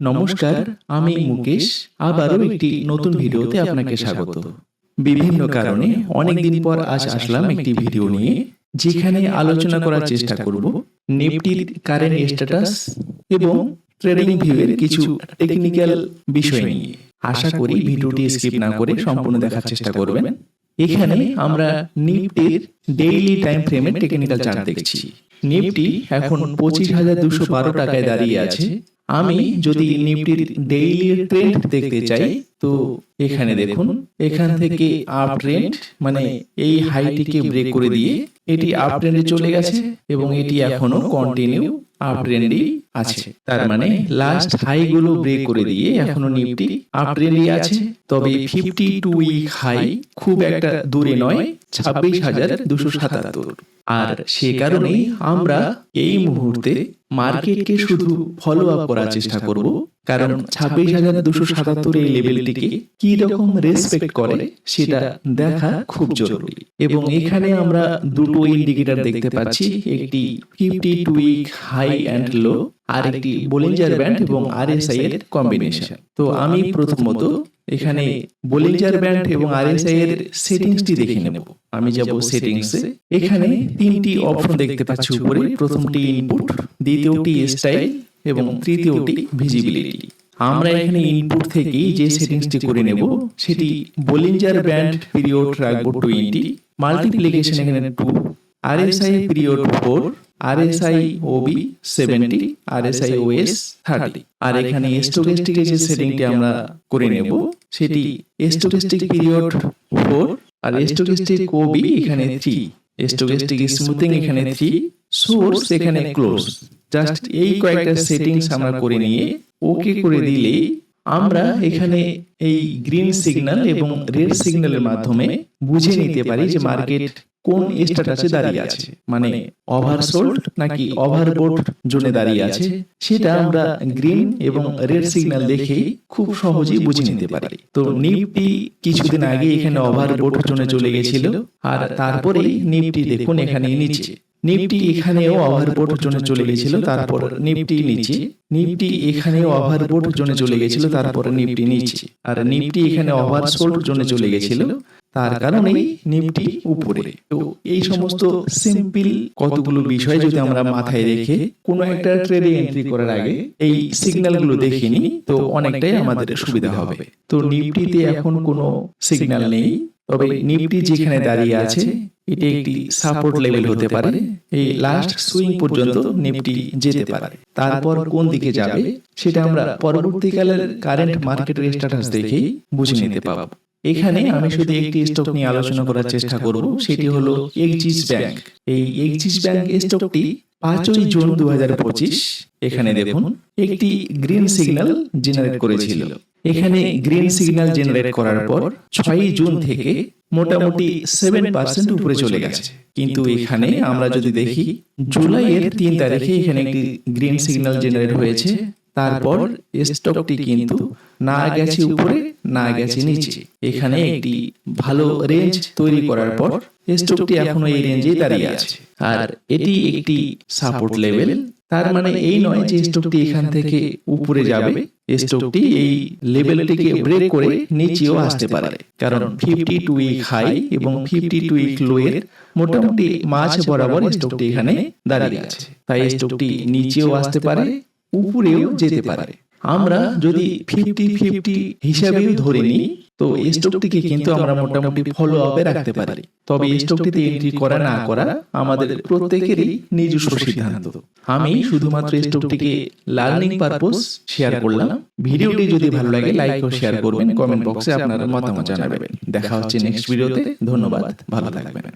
নমস্কার আমি মুকেশ। আবারও একটি নতুন ভিডিওতে আপনাকে স্বাগত। বিভিন্ন কারণে অনেকদিন পর আজ আসলাম একটি ভিডিও নিয়ে যেখানে আলোচনা করার চেষ্টা করব নিফটির কারেন্ট স্ট্যাটাস এবং ট্রেডিং ভিউয়ের কিছু টেকনিক্যাল বিষয় নিয়ে। আশা করি ভিডিওটি স্কিপ না করে সম্পূর্ণ দেখার চেষ্টা করবেন। এখানে আমরা নিফটির ডেইলি টাইম ফ্রেমের টেকনিক্যাল চার্ট দেখছি। নিফটি এখন পঁচিশ হাজার দুশো বারো টাকায় দাঁড়িয়ে আছে। আমি যদি নিফটির ডেইলি ট্রেন্ড দেখতে চাই তো এখানে দেখুন এখান থেকে আপ ট্রেন্ড মানে এই হাইটিকে ব্রেক করে দিয়ে এটি আপ ট্রেন্ডে চলে গেছে এবং এটি এখনও কন্টিনিউ আপ ট্রেন্ডই আছে। তার মানে লাস্ট হাই গুলো ব্রেক করে দিয়ে এখনও নিফটি আপ ট্রেন্ডই আছে। তবে ফিফটি টু উইক হাই খুব একটা দূরে নয় ছাব্বিশ হাজার দুশো সাতাত্তর। আর সে কারণেই আমরা এই মুহূর্তে মার্কেটকে শুধু ফলো আপ করার চেষ্টা করব। কারণ ছাব্বিশ হাজার দুশো সাতাত্তর এই লেভেলটিকে কি রকম রেসপেক্ট করে সেটা দেখা খুব জরুরি। এবং এখানে আমরা দুটো ইন্ডিকেটর দেখতে পাচ্ছি একটি fifty two week high and low আর একটি বোলিঞ্জার ব্যান্ড এবং আরএসআই এর কম্বিনেশন তো আমি প্রথমত এখানে বোলিঞ্জার ব্যান্ড এবং আরএসআই এর সেটিংসটি দেখে নেব। আমি যাব সেটিংসে এখানে তিনটি অপশন দেখতে পাচ্ছি উপরে। প্রথমটি ইনপুট দ্বিতীয়টি স্টাইল এবং তৃতীয়টি ভিজিবিলিটি আমরা এখানে ইনপুট থেকেই যে সেটিংসটি করে নেব সেটি বোলিঞ্জার ব্যান্ড পিরিয়ড রাখব টোয়েন্টি মাল্টিপ্লিকেশন এখানে two RSI period four RSI OB seventy RSI OS thirty আর এখানে স্টোকেস্টিকের যে সেটিংটি আমরা করে নেব। সেটি স্টোকেস্টিক পিরিয়ড ফোর আর স্টোকেস্টিক ওবি এখানে থ্রি স্টোকেস্টিক স্মুথিং এখানে থ্রি সোর্স এখানে ক্লোজ জাস্ট এই কয়েকটা সেটিংস আমরা করে নিয়ে ওকে করে দিলেই আমরা এখানে এই গ্রিন সিগন্যাল এবং রেড সিগন্যালের মাধ্যমে বুঝে নিতে পারি যে মার্কেট কোন স্ট্যাটাসে দাঁড়িয়ে আছে? মানে ওভারসোল্ড নাকি ওভারবোর্ড জোনে দাঁড়িয়ে আছে? সেটা আমরা গ্রিন এবং রেড সিগন্যাল দেখেই খুব সহজেই বুঝে নিতে পারি। তো নিফটি কিছুদিন আগে এখানে ওভারবোর্ড জোনে চলে গেছিল। আর তারপরেই নিফটি দেখুন এখানে নিচে। নিফটি এখানেও ওভারবোট জোনে চলে গেছিল, তারপর নিফটি নিচে নিফটি এখানেও ওভারবোট জোনে চলে গেছিল, তারপর নিফটি নিচে। আর নিফটি এখানে ওভারসোল্ড জোনে চলে গেছিল, তার কারণেই নিফটি উপরে। তো এই সমস্ত সিম্পল কতগুলো বিষয় যদি আমরা মাথায় রেখে কোনো একটা ট্রেডে এন্ট্রি করার আগে এই সিগন্যালগুলো দেখে নিই, তো অনেকটাই আমাদের সুবিধা হবে। তো নিফটিতে এখন কোনো সিগন্যাল নেই, তবে নিফটি যেখানে দাঁড়িয়ে আছে এটি একটি সাপোর্ট লেভেল হতে পারে। এই লাস্ট সুইং পর্যন্ত নিফটি যেতে পারে। তারপর কোন দিকে যাবে সেটা আমরা পরবর্তীকালের কারেন্ট মার্কেটের স্ট্যাটাস দেখেই বুঝে নিতে পারব এখানে আমি শুধু একটি স্টক নিয়ে আলোচনা করার চেষ্টা করব। সেটি হলো এক্সিস ব্যাংক এই এক্সিস ব্যাংক স্টকটি পাঁচই জুন দু হাজার পঁচিশ। এখানে দেখুন একটি গ্রিন সিগন্যাল জেনারেট করেছিল। এখানে গ্রিন সিগন্যাল জেনারেট করার পর ছয়ই জুন থেকে মোটামুটি সেভেন পার্সেন্ট উপরে চলে গেছে। কিন্তু এখানে আমরা যদি দেখি জুলাইয়ের তিন তারিখে এখানে একটি গ্রিন সিগন্যাল জেনারেট হয়েছে। তারপর স্টকটি কিন্তু না গেছে উপরে। না গেছে নিচে। এখানে একটি ভালো রেঞ্জ তৈরি করার পর স্টকটি এখনও এই রেঞ্জেই দাঁড়িয়ে আছে। আর এটি একটি সাপোর্ট লেভেল তার মানে এই নয় যে স্টকটি এখান থেকে উপরে যাবে স্টকটি এই লেভেলটিকে ব্রেক করে নিচেও আসতে পারে। কারণ ফিফটি টু উইক হাই এবং ফিফটি টু উইক লো এর মোটামুটি মাঝ বরাবর স্টকটি এখানে দাঁড়িয়ে আছে। তাই স্টকটি নিচেও আসতে পারে উপরেও যেতে পারে আমরা যদি ফিফটি ফিফটি হিসাবেও ধরে নিই তো এই স্টকটিকে কিন্তু আমরা মোটামুটি ফলো আপে রাখতে পারি। তবে এই স্টকটিতে এন্ট্রি করা না করা আমাদের প্রত্যেকেরই নিজস্ব সিদ্ধান্ত। আমি শুধুমাত্র এই স্টকটিকে লার্নিং পারপোজ শেয়ার করলাম। ভিডিওটি যদি ভালো লাগে লাইক ও শেয়ার করবেন কমেন্ট বক্সে আপনার মতামত জানাবেন। দেখা হচ্ছে নেক্সট ভিডিওতে ধন্যবাদ। ভালো থাকবেন।